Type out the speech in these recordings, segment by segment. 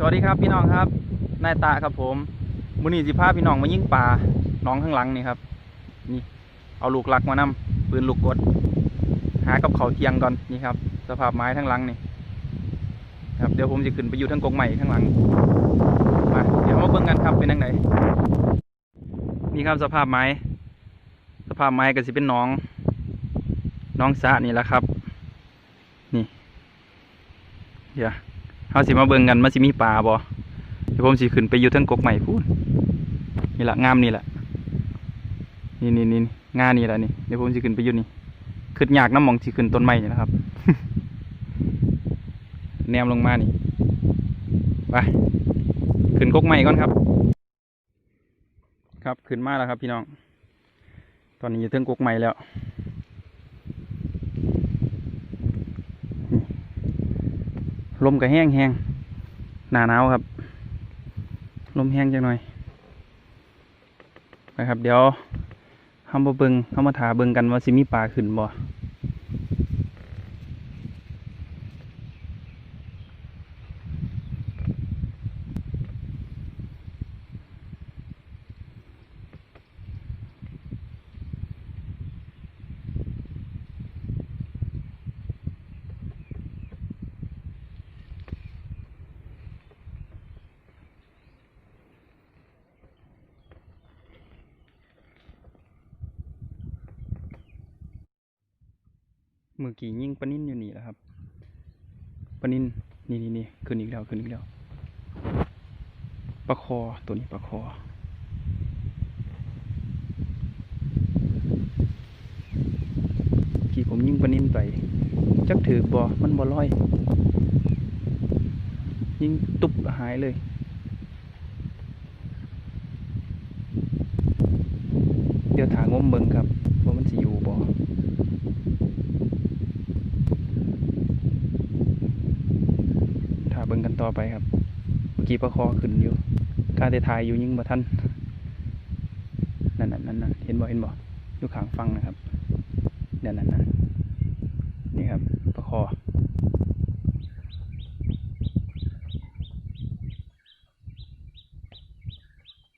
สวัสดีครับพี่น้องครับนายตาครับผมมือนี้สิพาพี่น้องมายิ่งปลาน้องข้างหลังนี่ครับนี่เอาลูกหลักมานำปืนลูกกด หากับเขาเทียงก่อนนี่ครับ สภาพไม้ทั้งหลังนี่ครับเดี๋ยวผมจะขึ้นไปอยู่ทั้งกรงใหม่ข้างหลังมาเดี๋ยวมาเบิ่งกันครับเป็นยังไงนี่ครับสภาพไม้ สภาพไม้ก็สิเป็นน้อง น้องสระนี่แหละครับ นี่เดี๋ยว เขาสิมาเบิ่งกันมันสิมีปลาบ่เดี๋ยวผมสิขึ้นไปอยู่เทั้งกกใหม่พูนนี่แหละงามนี่แหละนี่นี่นี่งานนี่แหละนี่เดี๋ยวผมสิขึ้นไปอยู่นี่ขึ้นยากน้ำมองสิขึ้นต้นไม้นี่นะครับ แนมลงมานี่ไปขึ้นกกใหม่ก่อนครับ ครับขึ้นมาแล้วครับพี่น้อง ตอนนี้อยู่เทิงกกใหม่แล้ว ลมก็แห้งแห้งหนาหนาวครับ ลมแห้งจังหน่อยไปครับ เดี๋ยวเฮามาเบิงเฮามาถาเบิงกันว่าสิมีปลาขึ้นบ่ มือกี่ยิ่งปนิ่นอยู่นี่แหละครับปนิ่นนี่นี่นี่ขึ้นอีกแล้วขึ้นอีกแล้วปลาคอตัวนี้ปลาคอกี่ผมยิ่งปนิ่นไปจักถือบ่มันบ่ลอย ยิ่งตุบหายเลยเดี๋ยวถางมเบิงครับว่ามันสิอยู่บ่ถ้าเบิงกัน ต่อไปครับ เมื่อกี้ประคอขึ้นอยู่กาแต่ทายอยู่ยิงบ่ทันนั่นนั่นนั่นนั่นเห็นบ่เห็นบ่อยู่ข้างฟังนะครับนั่นนั่นนั่นนี่ครับประคอ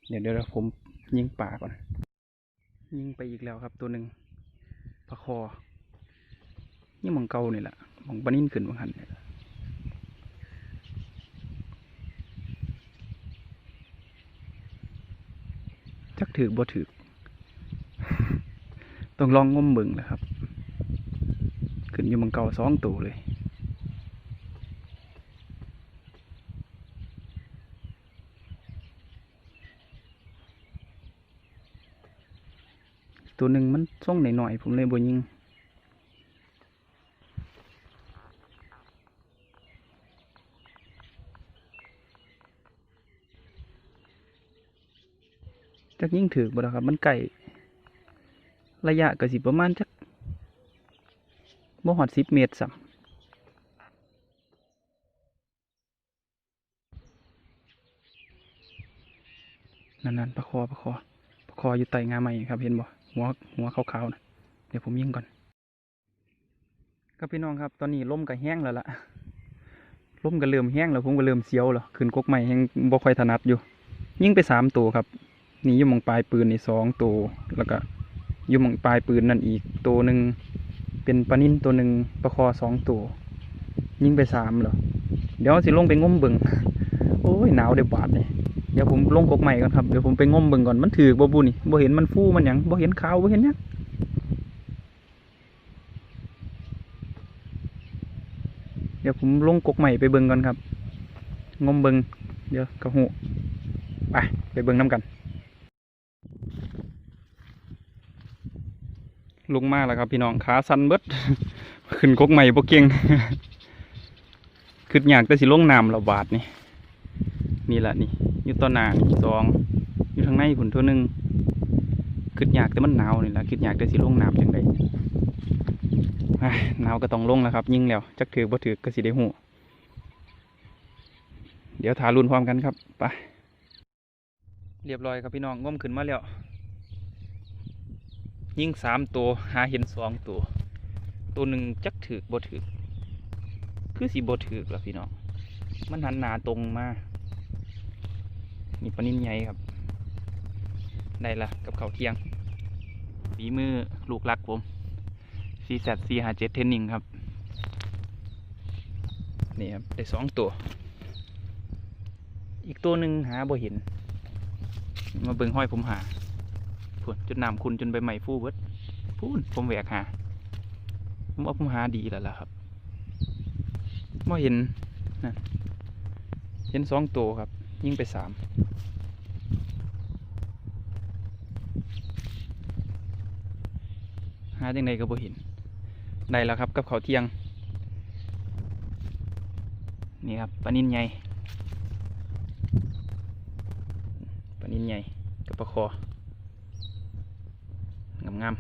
เดี๋ยวเดี๋ยวผมยิงป่าก่อนยิงไปอีกแล้วครับ ตัวหนึ่งปลาคอนี่มองเกานี่แหละมองปลานินขึ้นบางหันนี่ล่ะ จักถือบ่ถือต้องลองงมเบิ่งแหละครับ ขึ้นอยู่มังเกาสองตัวเลยตัวหนึ่งมันส่งหน่อยๆผมเลยบ่ยิง จักยิ่งถือบ่ล่ะครับ มันไก่ระยะก็สิประมาณจักบ่หอดสิบเมตรสัมนั่นๆประคอประคอประคออยู่ไต่งาใหม่ครับเห็นบ่หัวหัวขาวๆนะเดี๋ยวผมยิงก่อนครับพี่น้องครับตอนนี้ลมก็แห้งแล้วล่ะลมก็เริ่มแห้งแล้วผมก็เริ่มเสียวแล้วขึ้นกกใหม่แห้งบ่ค่อยถนัดอยู่ ยิ่งไปสามตัวครับ นี่ยู่มองปลายปืนนี่สองตัวแล้วก็ยู่มองปลายปืนนั่นอีกตัวหนึ่งเป็นปลานิ่นตัวหนึ่งปลาคอสองตัวยิงไปสามเหรอเดี๋ยวสิลงไปง้มเบิงโอ้ยหนาวเดี๋ยวบาดนี่ยเดี๋ยวผมลงกกใหม่ก่อนครับเดี๋ยวผมไปง้มเบิงก่อนมันถือบ่บุนี่บ่เห็นมันฟูมันหยังบ่เห็นขาวบ่เห็นหยังเดี๋ยวผมลงกกใหม่ไปเบิงก่อนครับงมเบิงเดี๋ยวกระหูไปไปเบิงน้ำกัน ลงมาแล้วครับ พี่น้องขาสันเบิดขึ้นกกใหม่บ่เก่งขึ้นอยากแต่สิลงน้ำระบาดนี่นี่แหละนี่อยู่ต้นหนาสองอยู่ทางในผุนตัวหนึ่งขึ้นอยากแต่มันหนาวนี่แหละขึ้นอยากแต่สิลงน้ำจังไดอ้ายหนาวก็ต้องลงแล้วครับ ยิ่งแล้วจักถือบ่ถือก็สิได้หูเดี๋ยวถารุนพร้อมกันครับไปเรียบร้อยครับพี่น้องง้มขึ้นมาแล้ว ยิ่งสามตัวหาเห็นสองตัว ตัวหนึ่งจักถือบ่ถือคือสีบ่ถือละพี่น้องมันหันหนาตรงมานี่ปนิ่นใหญ่ครับ ได้ละกับเขาเที่ยงฝีมือลูกรักผมซีแซดซีหาเจ็ดเทนนิงครับ นี่ครับ ได้สองตัว อีกตัวหนึ่งหาบ่เห็น มาเบิ่งห้อยผมหา พูนจนน้ำคุณจนใบใหม่ฟูเบิดพูนผมแหวกหาผมว่าผมหาดีแล้วล่ะครับบ่เห็นนั่นเห็นสองตัวครับ ยิ่งไปสามหาจังไดก็บ่เห็นได้แล้วครับกับเขาเที่ยง นี่ครับปลานินใหญ่ปลานินใหญ่กับปลาคอ งาม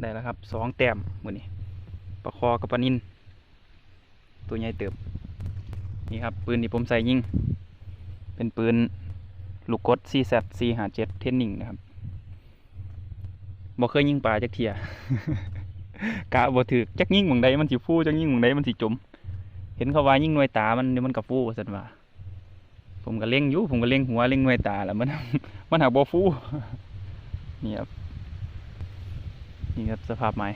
ได้แล้วครับสองแต้มมือนี้ปลาคอกับปลานินตัวใหญ่เติบนี่ครับ ปืนที่ผมใส่ยิง เป็นปืนลูกกด CZ 457เทนนิงนะครับบ่เคยยิงปลาจักเทีย กะบ่ถือจักยิงหมองใดมันสิฟูจักยิงหมองใดมันสิจม เห็นเขาว่ายิงหน่วยตามันเดี๋ยวมันก็ฟูซั่นว่า ผมก็เล็งอยู่ผมก็เล็งหัวเล็งหน่วยตาแหล้วมัน มันหาบ่ฟูนี่ครับนี่ครับสภาพไม้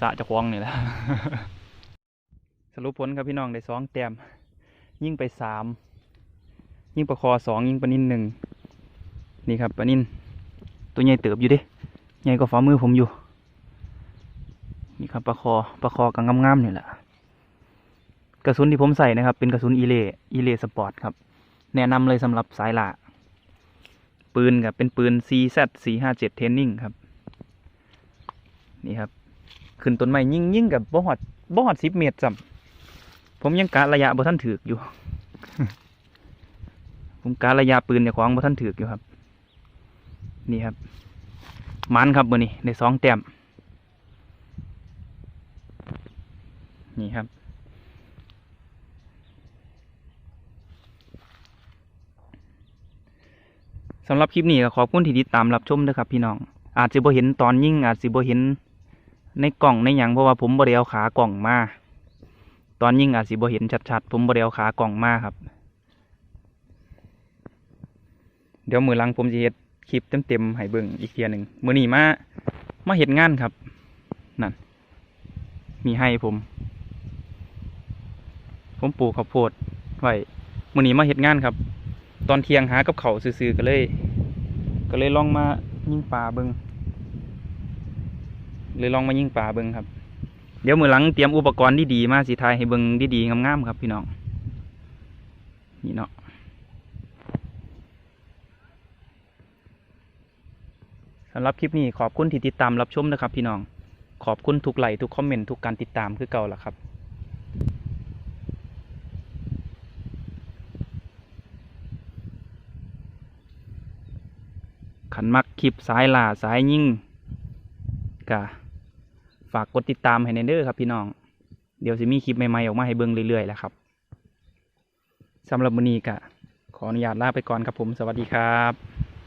สะจะควงนี่แหละสรุปผลครับพี่น้องได้สองแต้มยิงไปสามยิงปลาคอสองยิงปนินหนึ่งนี่ครับปนินตัวใหญ่เติบอยู่ดิใหญ่กว่าฝ่ามือผมอยู่ นี่ครับปลาคอปลาคอกังงามๆนี่แหละกระสุนที่ผมใส่นะครับ เป็นกระสุนอีเล่อีเล่สปอร์ตครับ แนะนำเลยสำหรับสายล่าปืนกับเป็นปืน CZ 457เทนนิงครับ นี่ครับ ขึ้นต้นไม้ยิ่งยิ่งกับบ่หอดบ่หอดสิบเมตรซ้ำผมยังกะระยะบ่ท่านถืออยู่ ผมการระยะปืนเนี่ยของบ่ท่านถืออยู่ครับ นี่ครับ มันครับมือนี้ในสองแต้ม นี่ครับ สำหรับคลิปนี้ก็ขอบคุณที่ติดตามรับชมนะครับพี่น้อง อาจจะบ่เห็นตอนยิ่งอาจจะบ่เห็นในกล่องในหยังเพราะว่าผมบ่ได้เอาขากล่องมา ตอนยิ่งอาจสิบ่เห็นชัดๆ ผมบ่ได้เอาขากล่องมาครับ เดี๋ยวมือลังผมจะเฮ็ดคลิปเต็มๆให้เบิ่งอีกเทียหนึ่งมือหนีมามาเฮ็ดงานครับ นั่น มีให้ผม ผมปลูกข้าวโพดไว้มือนี้มาเฮ็ดงานครับ ตอนเที่ยงหากับเขาซื้อๆก็เลย ก็เลยลองมายิงปลาเบิงเลยลองมายิงปลาเบิงครับ เดี๋ยวมือหลังเตรียมอุปกรณ์ดีๆมาสิทายให้เบิงดีๆงามๆครับพี่น้องนี่เนาะสำหรับคลิปนี้ขอบคุณที่ติดตามรับชมนะครับ พี่น้องขอบคุณทุกไลค์ทุกคอมเมนต์ทุกการติดตามคือเก่าละครับ ขันมักคลิปสายล่าสายยิ่งกะฝากกดติดตามให้ในเด้อครับพี่น้อง เดี๋ยวจะมีคลิปใหม่ๆออกมาให้เบิ่งเรื่อยๆแล้วครับสำหรับวันนี้กะขออนุญาตลาไปก่อนครับผมสวัสดีครับ